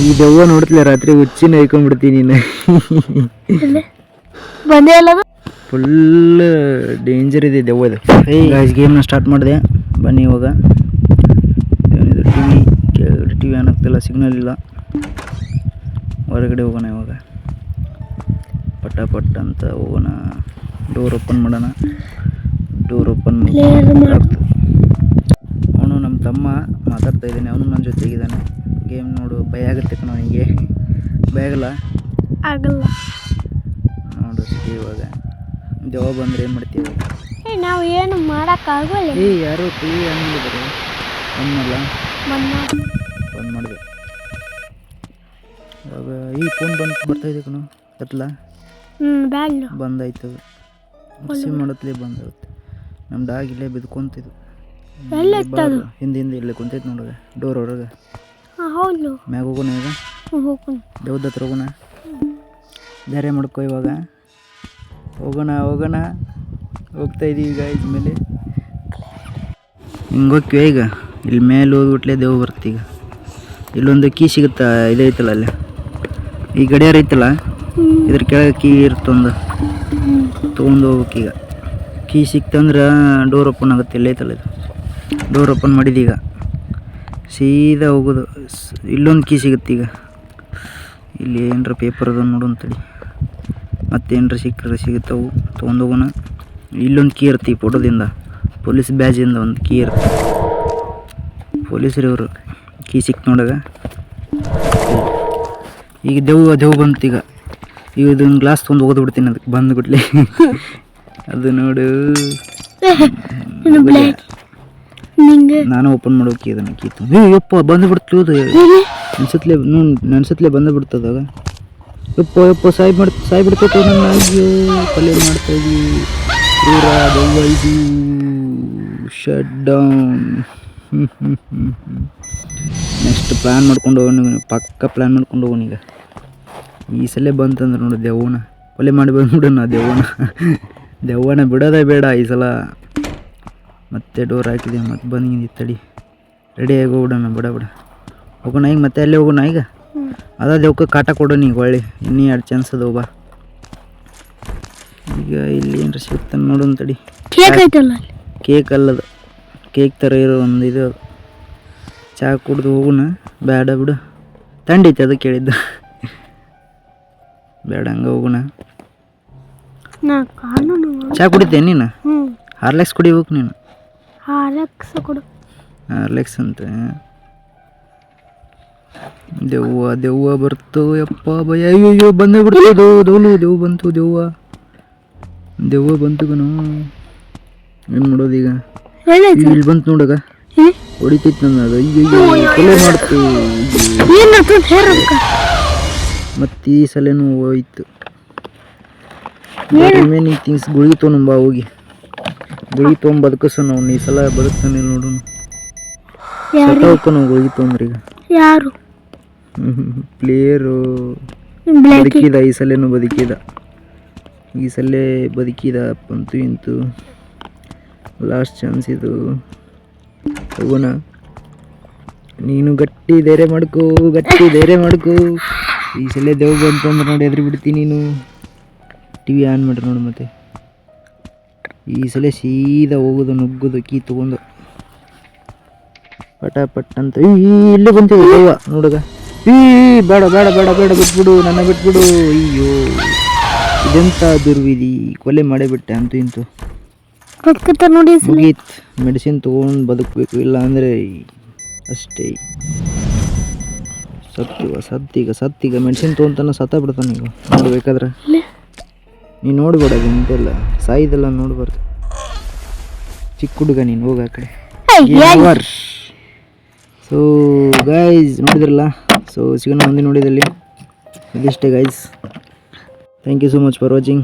ಈ ದೆವ್ವ ನೋಡ್ತಿಲ್ಲ ರಾತ್ರಿ ನೀನು. ಬಂದೇ ಇಲ್ಲ ಫುಲ್ ಡೇಂಜರ್ ಇದೆ ದೆವ್ವ ಇದು. ಗಾಯ್ಸ್ ಗೇಮ್ನ ಸ್ಟಾರ್ಟ್ ಮಾಡಿದೆ. ಬನ್ನಿ ಇವಾಗ. ಏನಿದು T V T V on ಆಗ್ತಿಲ್ಲ ಸಿಗ್ನಲ್ ಇಲ್ಲ. ಹೊರಗಡೆ ಹೋಗೋಣ ಇವಾಗ. ಪಟ ಪಟ್ ಅಂತ ಹೋಗೋಣ. ಡೋರ್ ಓಪನ್ ಮಾಡೋಣ. ಡೋರ್ ಓಪನ್ ಅವನು ನಮ್ಮ ತಮ್ಮ ಮಾತಾಡ್ತಾ ಇದ್ದಾನೆ ಅವನು ನನ್ನ ಜೊತೆಗಿದ್ದಾನೆ. ಗೇಮ್ ನೋಡು. ಭಯ ಆಗುತ್ತೆ ಕಣ ಅವನಿಗೆ ಭಯ ಆಗಲ್ಲ? ಆಗಲ್ಲ. ನೋಡು ಇವಾಗ. ಜವಾಬ್ ಬಂದ್ರೆ ಏನು ಮಾಡ್ತೀವಿ ಏ ನಾವು ಏನು ಮಾಡೋಕ್ಕಾಗಲ್ಲ ಏ ಯಾರು ಟಿ ಮಾಡಿದ್ದಾರೆ ಅನ್ನಲ್ಲ ಬಂದ್ ಮಾಡಿದೆ. ಇವಾಗ ಈ ಫೋನ್ ಬಂದು ಬರ್ತಾ ಇದೆ ಕಣೋ. ಎತ್ತಲ ಬಂದಾಯ್ತು. ಸಿಮ್ ಮಾಡತ್ಲೇ ಬಂದಾಗುತ್ತೆ. ನಮ್ಮ ಡಾಗ್ ಇಲ್ಲೇ ಇತ್ತದು ಹಿಂದೆ ಹಿಂದೆ ಇಲ್ಲೇ ಕುಂತೈತೆ ನೋಡುವ ಡೋರ್ ಹೊರಗೆ ಹೌದು. ಮ್ಯಾಗ ಹೋಗೋಣ ಈಗ ಹೋಗ್ಕೊಂಡು ದೇವ್ದ ಹತ್ರ ಹೋಗೋಣ ಧೈರ್ಯ ಮಾಡ್ಕೋ ಇವಾಗ. ಹೋಗೋಣ ಹೋಗೋಣ. ಹೋಗ್ತಾ ಇದೀವಿ ಈಗ ಇದ್ಮೇಲೆ. ಹಿಂಗೆ ಹೋಗ್ತೀವಿ ಈಗ? ಇಲ್ಲಿ ಮೇಲೆ ಹೋಗ್ಬಿಟ್ಲೆ ದೇವ್ ಈಗ. ಇಲ್ಲೊಂದು ಕೀ ಸಿಗುತ್ತಾ? ಇದೈತಲ್ಲ ಅಲ್ಲಿ? ಈ ಗಡಿಯಾರ ಐತಲ್ಲ? ಇದ್ರ ಕೆಳಗೆ ಕೀ ಇರ್ತೊಂದು. ತೊಗೊಂಡು ಹೋಗ್ಬೇಕು ಈಗ. ಕೀ ಸಿಕ್ತಂದ್ರೆ ಡೋರ್ ಓಪನ್ ಆಗುತ್ತೆ. ಇಲ್ಲೈತಲ್ಲ ಇದು? ಡೋರ್ ಓಪನ್ ಮಾಡಿದೀಗ. ಸೀದಾ ಹೋಗೋದು. ಇಲ್ಲೊಂದು ಕೀ ಸಿಗುತ್ತೆ ಈಗ. ಇಲ್ಲಿ ಏನರ ಪೇಪರ್ ಅದ ನೋಡು ಅಂತೇಳಿ. ಮತ್ತೇನರ ಸಿಕ್ಕರೆ ಸಿಗುತ್ತವು ತೊಗೊಂಡು ಹೋಗೋಣ ಇಲ್ಲೊಂದು ಕೀ ಇರ್ತಿ ಫೋಟೋದಿಂದ ಪೊಲೀಸ್ ಬ್ಯಾಜಿಂದ ಒಂದು ಕೀ ಇರುತ್ತೆ. ಪೊಲೀಸರು ಇವರು ಕೀ ಸಿಕ್ ನೋಡಾಗ. ಈಗ ದೆವ್ವ ದೆವ್ ಬಂತು ಈಗ. ಈಗ ಇದೊಂದು ಗ್ಲಾಸ್ ತೊಗೊಂಡು ಹೋಗೋದು ಬಿಡ್ತೀನಿ ಅದಕ್ಕೆ ಬಂದ್ಬಿಡ್ಲಿ ಅದು ನೋಡು. ನಿಂಗೆ? ನಾನು ಓಪನ್ ಮಾಡೋಕೆ ಇದನ್ನ ಕೀತು ಏ ಯಪ್ಪ ಬಂದು ಬಿಡ್ತು ಅದು ನೆನ್ಸತ್ಲೆ ನೋಡಿ ನೆನ್ಸತ್ಲೆ ಬಂದು ಬಿಡ್ತದಾಗ ಯಪ್ಪ ಯಪ್ಪ ಸಾಯ್ ಮಾಡ್ ಸಾಯ್ ಬಿಡ್ತೈತೆ ನನ್ನ ಅಯ್ಯೋ ಪಲ್ಯ ಮಾಡ್ತಾ ಇದೀವಿ. ಕ್ರೂರ ದೆವ್ವ ಇದು ಶಟ್ ಡೌನ್ ನೆಕ್ಸ್ಟ್ ಪ್ಲ್ಯಾನ್ ಮಾಡ್ಕೊಂಡು ಹೋಗೋಣ ಪಕ್ಕ ಪ್ಲ್ಯಾನ್ ಮಾಡ್ಕೊಂಡು ಹೋಗೋಣ ಈಗ. ಈ ಸಲ ಬಂತಂದ್ರೆ ನೋಡು ದೆವ್ವನ. ಒಲೆ ಮಾಡಿ ಬಂದ್ಬಿಡೋಣ ದೆವ್ವನ. ದೆವ್ವನ ಬಿಡೋದೇ ಬೇಡ ಈ ಸಲ. ಮತ್ತೆ ಡೋರ್ ಹಾಕಿದೆ ಮತ್ತೆ ಬನ್ನಿ ತಡಿ. ರೆಡಿಯಾಗಿ ಹೋಗ್ಬಿಡೋಣ ಬಿಡ ಬಿಡ. ಹೋಗೋಣ ಈಗ ಮತ್ತೆ ಅಲ್ಲೇ ಹೋಗೋಣ ಈಗ? ಅದ ದೇವಕ್ಕೆ ಕಾಟ ಕೊಡೋಣ ಈಗ ಒಳ್ಳೆ. ಇನ್ನೂ ಎರಡು ಚಾನ್ಸ್ ಅದಾವ ಬಾ. ಈಗ ಇಲ್ಲಿ ಏನಾರ ಸಿಗ್ತಾನೆ ನೋಡೋಣ ತಡಿ. ಕೇಕ್ ಐತಲ್ಲ ಕೇಕ್ ಅಲ್ಲದು. ಕೇಕ್ ಥರ ಇರೋ ಒಂದು ಇದು. ಅದು. ಚಹಾ ಕುಡ್ದು ಹೋಗೋಣ. ಬೇಡ ಬಿಡು. ತಂಡೈತೆ ಅದು ಕೇಳಿದ್ದು. ಬೇಡ ಹಂಗೆ ಹೋಗೋಣ. ಚಹಾ ಕುಡಿತೇನೆ ನೀನು? ಹಾರ್ಲೆಕ್ಸ್ ಕುಡಿಬೇಕು ನೀನು? ಹಾಲಕ್ಸ ಕೊಡು. ಹಾರ್ಲೆಕ್ಸ್ ಅಂತ ದೆವ್ವ ದೆವ್ವ ಬರ್ತು ಯಪ್ಪ ಭಯ ಅಯ್ಯೋ ಬಂದೇ ಬಿಡ್ತದು ದೋಲು ದೆವ್ವ ಬಂತು ದೆವ್ವ. ದೆವ್ವ ಬಂತು ಕಣೋ. ಏನು ಮಾಡೋದು ಈಗ? ಇಲ್ಲಿ ಬಂತು ನೋಡಗ ಹೊಡಿತೈತಿ ನನ್ನ. ಅದು ಅಯ್ಯೋ ಕೊಲೆ ಮಾಡ್ತು. ಮತ್ತೆ ಈ ಸಲನೂ ಹೋಯ್ತು. ರಿಮೇನಿಂಗ್ ಥಿಂಗ್ಸ್ ಗುಳಿಗೆ ತೊಗೊಂಬ ಹೋಗಿ ಗುಳಿಗೆ ತೊಗೊಂಡ್ ಬದುಕಸ ನಾವು ಈ ಸಲ ಬದುಕ್ತಾನೆ ನೋಡೋಣ ಸತ್ತವಕ್ಕ ನಾವು ಗುಳಿಗೆ ತೊಗೊಂಡ್ರಿ ಈಗ. ಯಾರು? ಪ್ಲೇಯರು ಬದುಕಿದ ಈ ಸಲೇನು ಬದುಕಿದ. ಈ ಸಲ ಬದುಕಿದ ಅಂತೂ ಇಂತು. ಲಾಸ್ಟ್ ಚಾನ್ಸ್ ಇದು. ಹೋಗೋಣ ನೀನು ಗಟ್ಟಿ ಧೈರ್ಯ ಮಾಡ್ಕೋ ಗಟ್ಟಿ ಧೈರ್ಯ ಮಾಡ್ಕೋ. ಈ ಸಲ ದೇವ್ ಬಂತು ಅಂದ್ರೆ ನೋಡಿ ಎದ್ರಿ ಬಿಡ್ತೀನಿ ನೀನು. ಟಿ ವಿ ಆನ್ ಮಾಡ್ರಿ ನೋಡು ಮತ್ತೆ. ಈ ಸಲ ಸೀದಾ ಹೋಗೋದು ನುಗ್ಗೋದು ಕೀ ತಗೊಂಡು ಪಟ ಪಟ್ ಅಂತ ಇಲ್ಲಿ ಈ, ಇಲ್ಲೇ ಬಂತಿದೆ ದೆವ್ವ ನೋಡಗ. ಈ ಬೇಡ ಬೇಡ ಬೇಡ ಬೇಡ ಬಿಟ್ಬಿಡು ನನ್ನ ಬಿಟ್ಬಿಡು. ಅಯ್ಯೋ ಇದೆಂತ ದುರ್ವಿಧಿ ಕೊಲೆ ಮಾಡೇ ಬಿಟ್ಟೆ ಅಂತೂ ಇಂತು. ನೋಡಿ ಮುಗೀತ್. ಮೆಡಿಸಿನ್ ತೊಗೊಂಡು ಬದುಕಬೇಕು ಇಲ್ಲ ಅಂದರೆ ಅಷ್ಟೇ. ಸತ್ತಿವ ಸತ್ತೀಗ ಸತ್ತೀಗ ಮೆಡಿಸಿನ್ ತೊಗೊಂತಾನ ಸತ್ತ ಬಿಡ್ತಾನೆ ಈಗ ನೋಡ್ಬೇಕಾದ್ರೆ. ನೀನು ನೋಡ್ಬೇಡ ಅದು ನಿಂತೆಲ್ಲ ಸಾಯಿದೆಲ್ಲ ನೋಡ್ಬಾರ್ದು. ಚಿಕ್ಕ ಹುಡುಗ ನೀನು ಹೋಗ ಆ ಕಡೆ. ಸೊ ಗೈಸ್ ನೋಡಿದ್ರಲ್ಲ? ಸೊ ಸಿಗೋಣ ಮುಂದೆ ನೋಡಿದಲ್ಲಿ ಇದಿಷ್ಟೇ guys thank you so much for watching